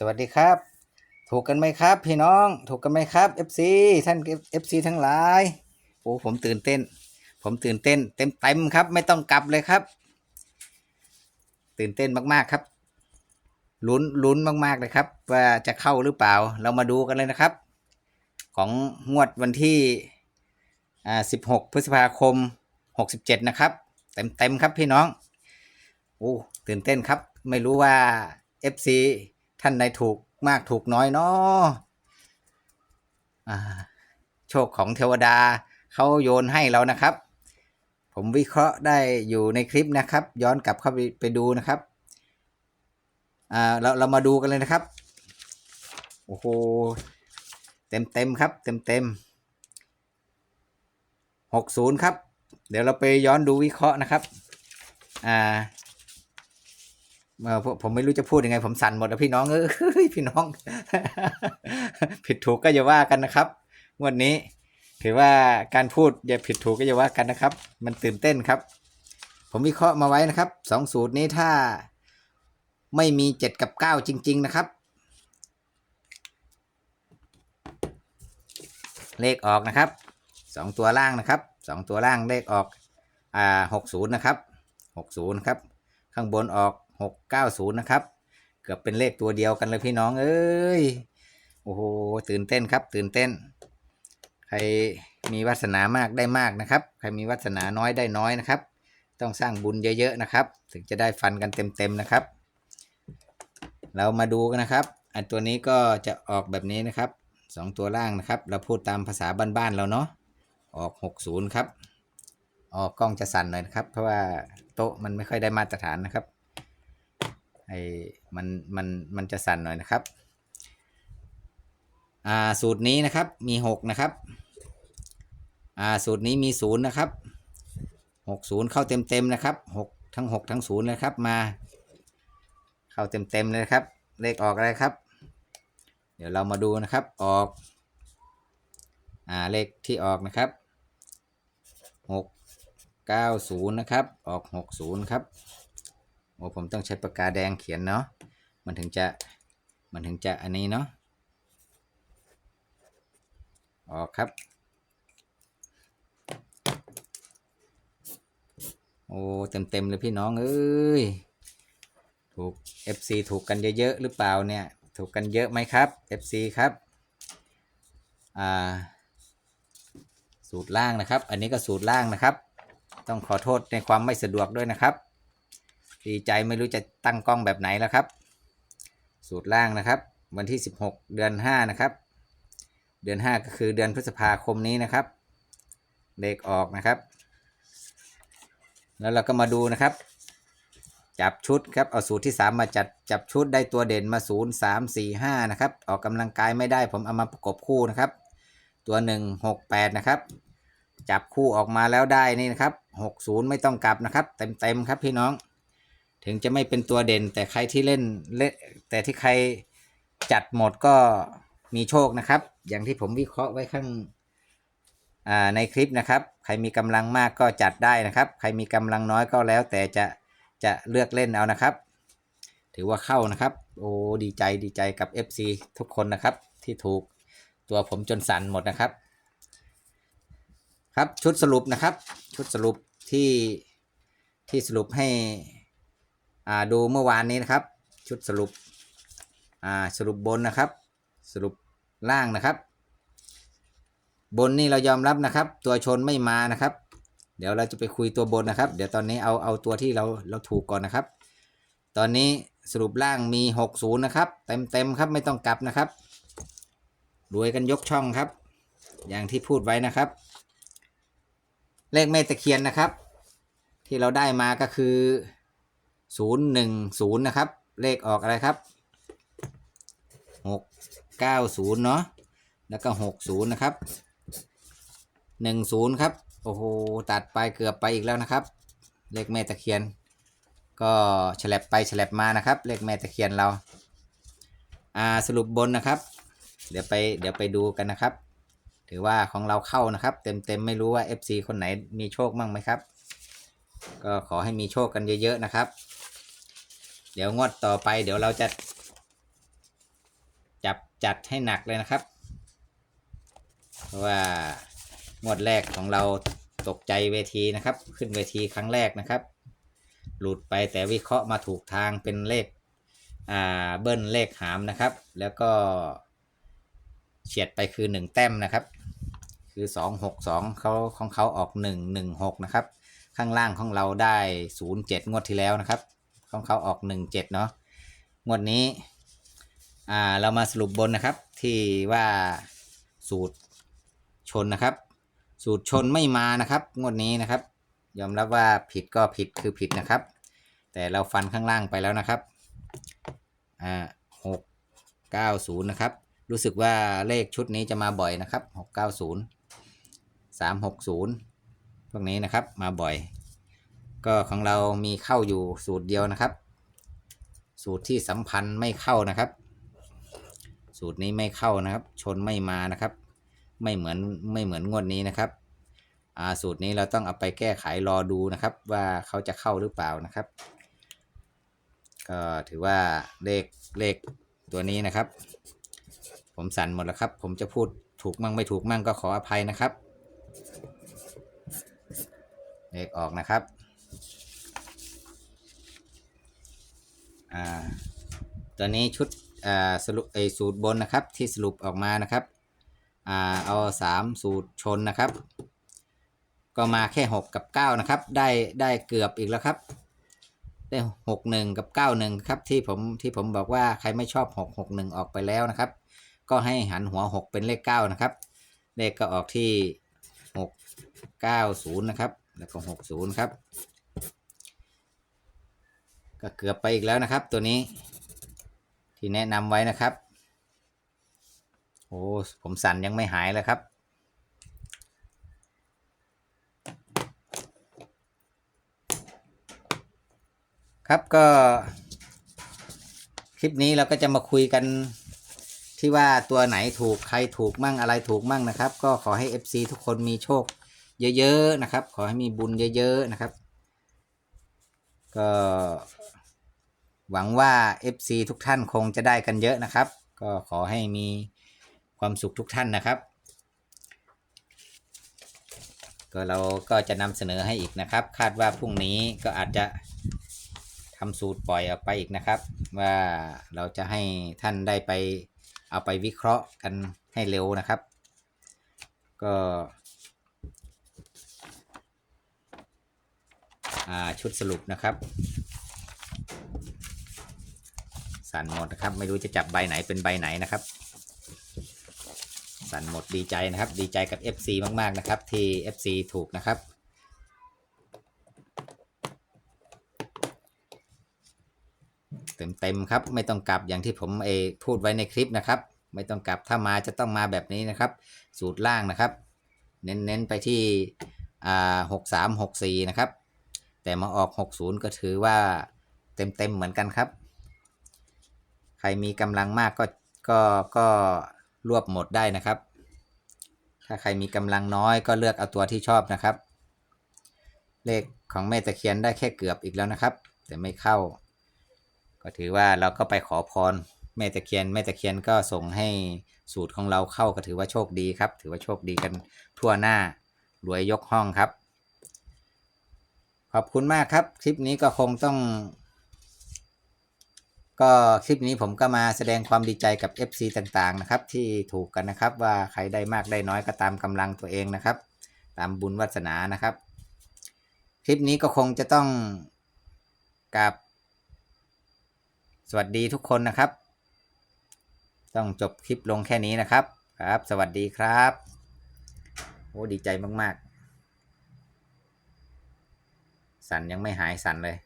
สวัสดีครับ ถูกกันไหมครับ พี่น้อง ถูกกันไหมครับ FC ท่าน FC ทั้งหลายโอ้ผมตื่นเต้น ผมตื่นเต้น เต็มเต็มครับ ไม่ต้องกลับเลยครับ ตื่นเต้นมากๆครับลุ้นลุ้นมากๆเลยครับ ว่าจะเข้าหรือเปล่า เรามาดูกันเลยนะครับ ของงวดวันที่อ่า16พฤษภาคม67นะครับ เต็มเต็มครับพี่น้องโอ้ตื่นเต้นครับ ไม่รู้ว่า FC ท่านใดถูกมากถูกน้อยเนาะโชคของเทวดาเขาโยนให้เรานะครับ ผมวิเคราะห์ได้อยู่ในคลิปนะครับ ย้อนกลับเข้าไปไปดูนะครับเราเรามาดูกันเลยนะครับ โอ้โห เต็มเต็มครับ เต็มเต็มหกศูนย์ครับ เดี๋ยวเราไปย้อนดูวิเคราะห์นะครับ อ่า ผมไม่รู้จะพูดยังไง ผมสั่นหมดแล้วพี่น้องเอ้ยพี่น้อง ผิดถูกก็อย่าว่ากันนะครับงวดนี้ ถือว่าการพูดอย่าผิดถูกก็อย่าว่ากันนะครับ มันตื่นเต้นครับ ผมวิเคราะห์มาไว้นะครับสองสูตรนี้ถ้าไม่มีเจ็ดกับเก้าจริง ๆ นะครับ เลขออกนะครับสองตัวล่างนะครับสองตัวล่างเลขออกอ่าหกศูนย์นะครับหกศูนย์ครับ ข้างบนออก หกเก้าศูนย์นะครับ เกือบเป็นเลขตัวเดียวกันเลยพี่น้อง เอ้ย โอ้โห ตื่นเต้นครับ ตื่นเต้น ใครมีวาสนามากได้มากนะครับ ใครมีวาสนาน้อยได้น้อยนะครับ ต้องสร้างบุญเยอะๆนะครับ ถึงจะได้ฟันกันเต็มๆนะครับ เรามาดูกันนะครับ อันตัวนี้ก็จะออกแบบนี้นะครับสองตัวล่างนะครับ เราพูดตามภาษาบ้านๆเราเนาะ ออก 60 ครับ ออกกล้องจะสั่นหน่อยนะครับ เพราะว่าโต๊ะมันไม่ค่อยได้มาตรฐานนะครับ ไอ้มันมันมันจะสั่นหน่อยนะครับ อ่าสูตรนี้นะครับมีหกนะครับ อ่าสูตรนี้มีศูนย์นะครับหกศูนย์เข้าเต็มเต็มนะครับหกทั้งหกทั้งศูนย์เลยครับมา เข้าเต็มเต็มเลยครับ เลขออกอะไรครับ เดี๋ยวเรามาดูนะครับออกอ่าเลขที่ออกนะครับหกเก้าศูนย์นะครับ ออกหกศูนย์ครับ โอ้ผมต้องใช้ปากกาแดงเขียนเนาะมันถึงจะมันถึงจะอันนี้เนาะออกครับ โอ้เต็มเต็มเลยพี่น้องเอ้ยถูก FC ถูกกันเยอะๆหรือเปล่าเนี่ย ถูกกันเยอะไหมครับ FC ครับอ่าสูตรล่างนะครับ อันนี้ก็สูตรล่างนะครับ ต้องขอโทษในความไม่สะดวกด้วยนะครับ ดีใจไม่รู้จะตั้งกล้องแบบไหนแล้วครับ สูตรล่างนะครับ วันที่ 16 เดือน 5 นะครับ เดือน 5 ก็คือเดือนพฤษภาคมนี้นะครับ เลขออกนะครับ แล้วเราก็มาดูนะครับ จับชุดครับ เอาสูตรที่ 3 มาจัดจับชุดได้ตัวเด่นมา 0 3 4 5 นะครับ ออกกำลังกายไม่ได้ผมเอามาประกบคู่นะครับ ตัว 1 6 8 นะครับ จับคู่ออกมาแล้วได้นี่นะครับ 60 ไม่ต้องกลับนะครับ เต็มๆครับพี่น้อง ถึงจะไม่เป็นตัวเด่น แต่ใครที่เล่นเล่นแต่ที่ใครจัดหมดก็มีโชคนะครับ อย่างที่ผมวิเคราะห์ไว้ข้างอ่าในคลิปนะครับ ใครมีกำลังมากก็จัดได้นะครับ ใครมีกำลังน้อยก็แล้ว แต่จะจะเลือกเล่นเอานะครับ ถือว่าเข้านะครับ โอ้ดีใจดีใจกับ FC ทุกคนนะครับ ที่ถูกตัวผมจนสั่นหมดนะครับ ครับชุดสรุปนะครับ ชุดสรุปที่ที่สรุปให้ ดูเมื่อวานนี้นะครับ ชุดสรุปอ่าสรุปบนนะครับ สรุปล่างนะครับ บนนี่เรายอมรับนะครับ ตัวชนไม่มานะครับ เดี๋ยวเราจะไปคุยตัวบนนะครับ เดี๋ยวตอนนี้เอาเอาตัวที่เราเราถูกก่อนนะครับ ตอนนี้สรุปล่างมี 60 นะครับ เต็มเต็มครับไม่ต้องกลับนะครับรวยกันยกช่องครับ อย่างที่พูดไว้นะครับ เลขแม่ตะเคียนนะครับ ที่เราได้มาก็คือ ศูนย์หนึ่งศูนย์นะครับ เลขออกอะไรครับหกเก้าศูนย์เนาะแล้วก็หกศูนย์นะครับหนึ่งศูนย์ครับ โอ้โห ตัดไปเกือบไปอีกแล้วนะครับ เลขแม่ตะเคียน ก็ฉลับไปฉลับมานะครับ เลขแม่ตะเคียนเราอ่าสรุปบนนะครับ เดี๋ยวไปเดี๋ยวไปดูกันนะครับ ถือว่าของเราเข้านะครับ เต็มเต็มๆไม่รู้ว่า FC คนไหนมีโชคมั่งไหมครับ ก็ขอให้มีโชคกันเยอะๆนะครับ เดี๋ยวงวดต่อไป เดี๋ยวเราจะจับจัดให้หนักเลยนะครับ เพราะว่างวดแรกของเราตกใจเวทีนะครับ ขึ้นเวทีครั้งแรกนะครับ หลุดไปแต่วิเคราะห์มาถูกทางเป็นเลขอ่าเบิ้ลเลขหามนะครับ แล้วก็เฉียดไปคือ 1 แต้มนะครับ คือ 2 6 2เขาของเขาออก 1 1 6 นะครับ ข้างล่างของเราได้ 0 7 งวดที่แล้วนะครับ ของเขาออก1 7เนาะงวดนี้ อ่าเรามาสรุปบนนะครับ ที่ว่าสูตรชนนะครับ สูตรชนไม่มานะครับ งวดนี้นะครับ ยอมรับว่าผิดก็ผิดคือผิดนะครับ แต่เราฟันข้างล่างไปแล้วนะครับอ่าหกเก้าศูนย์นะครับ รู้สึกว่าเลขชุดนี้จะมาบ่อยนะครับหกเก้าศูนย์สามหกศูนย์พวกนี้นะครับมาบ่อย ก็ของเรามีเข้าอยู่สูตรเดียวนะครับ สูตรที่สัมพันธ์ไม่เข้านะครับ สูตรนี้ไม่เข้านะครับ ชนไม่มานะครับ ไม่เหมือนไม่เหมือนงวดนี้นะครับอ่าสูตรนี้เราต้องเอาไปแก้ไขรอดูนะครับ ว่าเขาจะเข้าหรือเปล่านะครับ ก็ถือว่าเลขเลขตัวนี้นะครับ ผมสั่นหมดแล้วครับ ผมจะพูดถูกมั่งไม่ถูกมั่งก็ขออภัยนะครับเลขออกนะครับ อ่าตัวนี้ชุดอ่าสรุปไอสูตรบนนะครับที่สรุปออกมานะครับอ่าเอาสามสูตรชนนะครับ ก็มาแค่6กับ9นะครับ ได้ได้เกือบอีกแล้วครับได้6 1กับ9 1ครับที่ผมที่ผมบอกว่าใครไม่ชอบ6 6 1ออกไปแล้วนะครับ ก็ให้หันหัว6เป็นเลข9นะครับ เลขก็ออกที่6 9 0นะครับ แล้วก็60ครับ ก็เกือบไปอีกแล้วนะครับ ตัวนี้ ที่แนะนำไว้นะครับ โอ้ผมสั่นยังไม่หายเลยครับ ครับก็ คลิปนี้เราก็จะมาคุยกันที่ว่าตัวไหนถูกใครถูกมั่งอะไรถูกมั่งนะครับ ก็ขอให้ FC ทุกคนมีโชค เยอะ ๆ นะครับ ขอให้มีบุญเยอะ ๆ นะครับ ก็หวังว่า FC ทุกท่านคงจะได้กันเยอะนะครับ ก็ขอให้มีความสุขทุกท่านนะครับ ก็เราก็จะนำเสนอให้อีกนะครับ คาดว่าพรุ่งนี้ก็อาจจะทำสูตรปล่อยออกไปอีกนะครับ ว่าเราจะให้ท่านได้ไปเอาไปวิเคราะห์กันให้เร็วนะครับ ก็อ่า ชุดสรุปนะครับ สั่นหมดนะครับ ไม่รู้จะจับใบไหนเป็นใบไหนนะครับ สั่นหมดดีใจนะครับ ดีใจกับ FC มาก ๆ นะครับ ที่ FC ถูกนะครับเต็มเต็มๆครับ ไม่ต้องกลับอย่างที่ผมเอพูดไว้ในคลิปนะครับ ไม่ต้องกลับถ้ามาจะต้องมาแบบนี้นะครับ สูตรล่างนะครับ เน้นๆไปที่หกสามหกสี่นะครับ แต่มาออกหกศูนย์ก็ถือว่าเต็มเต็มๆเหมือนกันครับ ใครมีกำลังมากก็ก็ก็รวบหมดได้นะครับ ถ้าใครมีกำลังน้อยก็เลือกเอาตัวที่ชอบนะครับ เลขของแม่ตะเคียนได้แค่เกือบอีกแล้วนะครับ แต่ไม่เข้า ก็ถือว่าเราก็ไปขอพรแม่ตะเคียนแม่ตะเคียนก็ส่งให้สูตรของเราเข้าก็ถือว่าโชคดีครับ ถือว่าโชคดีกันทั่วหน้ารวยยกห้องครับ ขอบคุณมากครับ คลิปนี้ก็คงต้อง ก็คลิปนี้ผมก็มาแสดงความดีใจกับ FC ต่างๆนะครับ ที่ถูกกันนะครับ ว่าใครได้มากได้น้อยก็ตามกำลังตัวเองนะครับ ตามบุญวาสนานะครับ คลิปนี้ก็คงจะต้องกับ สวัสดีทุกคนนะครับ ต้องจบคลิปลงแค่นี้นะครับครับ สวัสดีครับโอ้ดีใจมาก ๆ สั่นยังไม่หายสั่นเลย